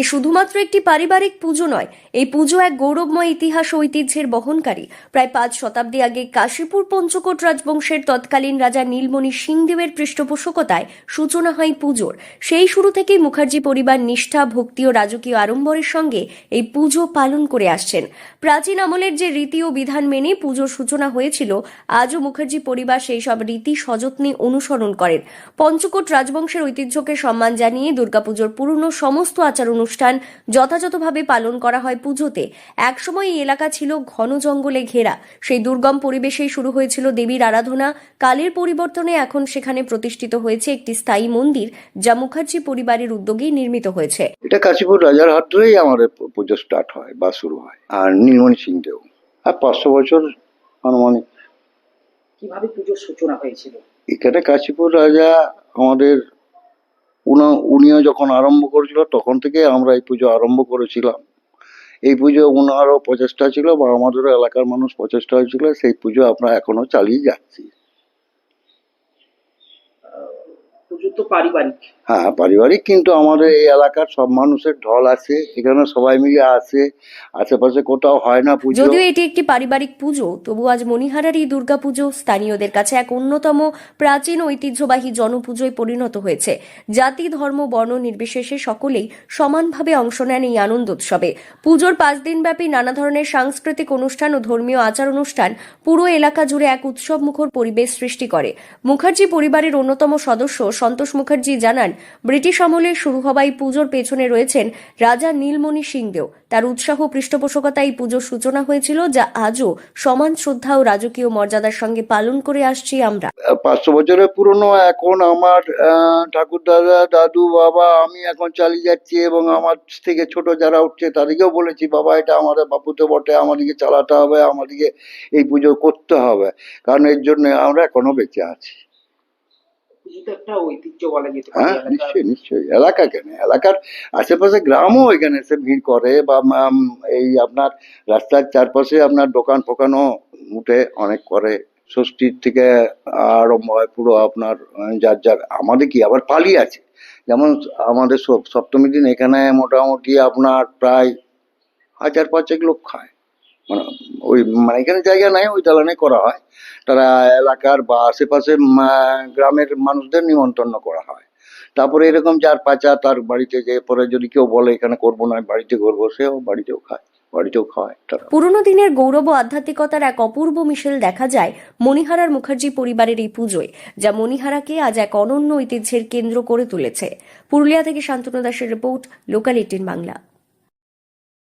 এ শুধুমাত্র একটি পারিবারিক পুজো নয়, এই পুজো এক গৌরবময় ইতিহাস ঐতিহ্যের বহনকারী। প্রায় পাঁচ শতাব্দী আগে কাশীপুর পঞ্চকোট রাজবংশের তৎকালীন রাজা নীলমণি সিংদেবের পৃষ্ঠপোষকতায় সূচনা হয় পুজোর। সেই শুরু থেকেই মুখার্জি পরিবার নিষ্ঠা, ভক্তি ও রাজকীয় আড়ম্বরের সঙ্গে এই পুজো পালন করে আসছেন। প্রাচীন আমলের যে রীতি ও বিধান মেনে পুজোর সূচনা হয়েছিল, আজও মুখার্জি পরিবার সেই সব রীতি সযত্নে অনুসরণ করেন। পঞ্চকোট রাজবংশের ঐতিহ্যকে সম্মান জানিয়ে দুর্গাপুজোর পুরনো সমস্ত আচার অনুষ্ঠান যথাযথভাবে পালন করা হয় পুজোতে। একসময় এই এলাকা ছিল ঘন জঙ্গলে ঘেরা। সেই দুর্গম পরিবেশেই শুরু হয়েছিল দেবীর আরাধনা। কালের পরিবর্তনে এখন সেখানে প্রতিষ্ঠিত হয়েছে একটি স্থায়ী মন্দির যা মুখার্জি পরিবারের উদ্যোগেই নির্মিত হয়েছে। এটা কাশীপুর রাজার হাট ধরেই আমাদের পুজো স্টার্ট হয় বা শুরু হয়। আর নীলমণি সিং দেও। আর পাঁচশো বছর আনুমানিক। কীভাবে পুজোর সূচনা হয়েছিল? এখানে কাশীপুর রাজা আমাদের উনা, উনিও যখন আরম্ভ করেছিল, তখন থেকে আমরা এই পুজো আরম্ভ করেছিলাম। এই পুজো উনারও প্রচেষ্টা ছিল বা আমাদেরও এলাকার মানুষ প্রচেষ্টা হয়েছিল, সেই পুজো আমরা এখনও চালিয়ে যাচ্ছি পুজো তো পারিবারিক। হ্যাঁ পারিবারিক কিন্তু আমাদের এই এলাকার সব মানুষের ঢল আছে এখানে সবাই মিলে আসে আশেপাশে কোথাও হয় না পুজো। যদিও এটি একটি পারিবারিক পুজো তবু আজ মণিহারার এই দুর্গাপুজো স্থানীয়দের কাছে এক অন্যতম প্রাচীন ঐতিহ্যবাহী জনপুজোয় পরিণত হয়েছে। জাতি ধর্ম বর্ণ নির্বিশেষে সকলেই সমানভাবে অংশ নেন এই আনন্দ উৎসবে পুজোর পাঁচ দিনব্যাপী নানা ধরনের সাংস্কৃতিক অনুষ্ঠান ও ধর্মীয় আচার অনুষ্ঠান পুরো এলাকা জুড়ে এক উৎসব মুখর পরিবেশ সৃষ্টি করে। মুখার্জি পরিবারের অন্যতম সদস্য সন্তোষ মুখার্জি জানান, ব্রিটিশ আমলে শুরু হওয়া এই পুজোর পেছনে রয়েছেন রাজা নীলমণি সিংদেও। তার উৎসাহ, পৃষ্ঠপোষকতায় এই পুজোর সূচনা হয়েছিল, যা আজও সমান শ্রদ্ধা ও রাজকীয় মর্যাদার সঙ্গে পালন করে আসছি আমরা। পাঁচশো বছরের পুরনো, এখন আমার ঠাকুর দাদা দাদু, বাবা, আমি এখন চালিয়ে যাচ্ছি এবং আমার থেকে ছোট যারা উঠছে, তাদেরকেও বলেছি, বাবা, এটা আমাদের বাপুতে বটে, আমাদেরকে চালাতে হবে, আমাদেরকে এই পুজো করতে হবে। কারণ এর জন্য আমরা এখনও বেঁচে আছি পুজো তো একটা ঐতিহ্য বলা যেতে পারে হ্যাঁ নিশ্চয়ই নিশ্চয়ই। এলাকা কেন? এলাকার আশেপাশে গ্রামও এখানে এসে ভিড় করে বা এই আপনার রাস্তার চারপাশে আপনার দোকান ফোকানও উঠে অনেক করে। ষষ্ঠীর থেকে আরম্ভ হয় পুরো আপনার যার যার। আমাদের কি আবার পালি আছে? যেমন আমাদের সপ- সপ্তমী দিন এখানে মোটামুটি আপনার প্রায় হাজার পাঁচেক লোক খায়। মানে ওই মানে এখানে জায়গা নাই, ওই দালানে করা হয়। তারা এলাকার বা আশেপাশে গ্রামের মানুষদের নিমন্ত্রণ করা হয়। তারপরে এরকম যার পাচা তার বাড়িতে যে, পরে যদি কেউ বলে, এখানে করব না, বাড়িতে করব, সেও বাড়িতেও খায়, বাড়িতেও পুরনো দিনের গৌরব ও আধ্যাত্মিকতার এক অপূর্ব মিশেল দেখা যায় মণিহারার মুখার্জি পরিবারের এই পুজোয়, যা মণিহারাকে আজ এক অনন্য ঐতিহ্যের কেন্দ্র করে তুলেছে। পুরুলিয়া থেকে শান্তনু দাসের রিপোর্ট, লোকাল এইটিন বাংলা।